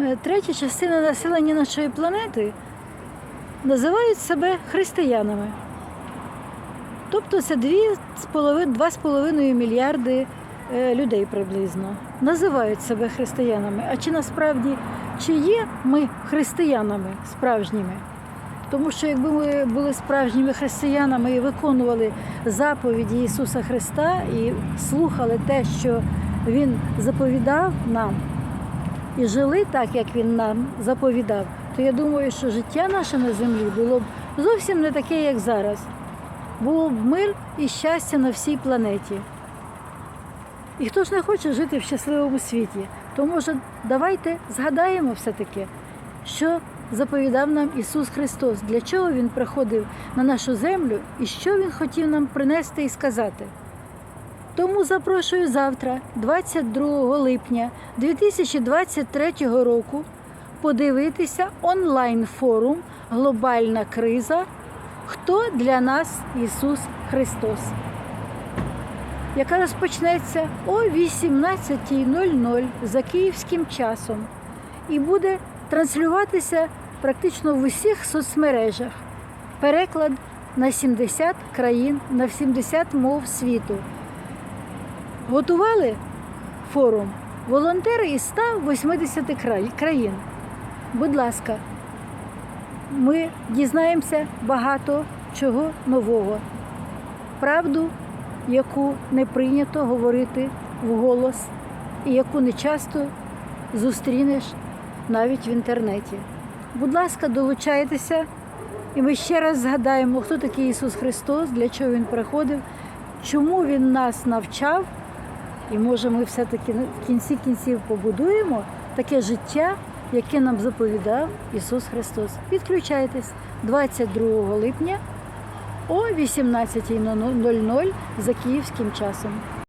е, третя частина населення нашої планети називають себе християнами. Тобто це 2,5 мільярди е, людей приблизно називають себе християнами. А чи насправді чи є ми християнами справжніми? Тому що якби ми були справжніми християнами і виконували заповіді Ісуса Христа і слухали те, що Він заповідав нам, і жили так, як Він нам заповідав, то я думаю, що життя наше на землі було б зовсім не таке, як зараз. Було б мир і щастя на всій планеті. І хто ж не хоче жити в щасливому світі, то може давайте згадаємо все-таки, що заповідав нам Ісус Христос, для чого Він приходив на нашу землю і що Він хотів нам принести і сказати. Тому запрошую завтра, 22 липня 2023 року, подивитися онлайн-форум Глобальна криза. Хто для нас Ісус Христос? яка розпочнеться о 18.00 за київським часом і буде транслюватися практично в усіх соцмережах. Переклад на 70 країн, на 70 мов світу. Готували форум волонтери із 180 країн. Будь ласка, ми дізнаємося багато чого нового. Правду яку не прийнято говорити вголос і яку не часто зустрінеш навіть в інтернеті. Будь ласка, долучайтеся, і ми ще раз згадаємо, хто такий Ісус Христос, для чого Він приходив, чому Він нас навчав, і може ми все-таки в кінці кінців побудуємо таке життя, яке нам заповідав Ісус Христос. Підключайтесь 22 липня о 18.00 за київським часом.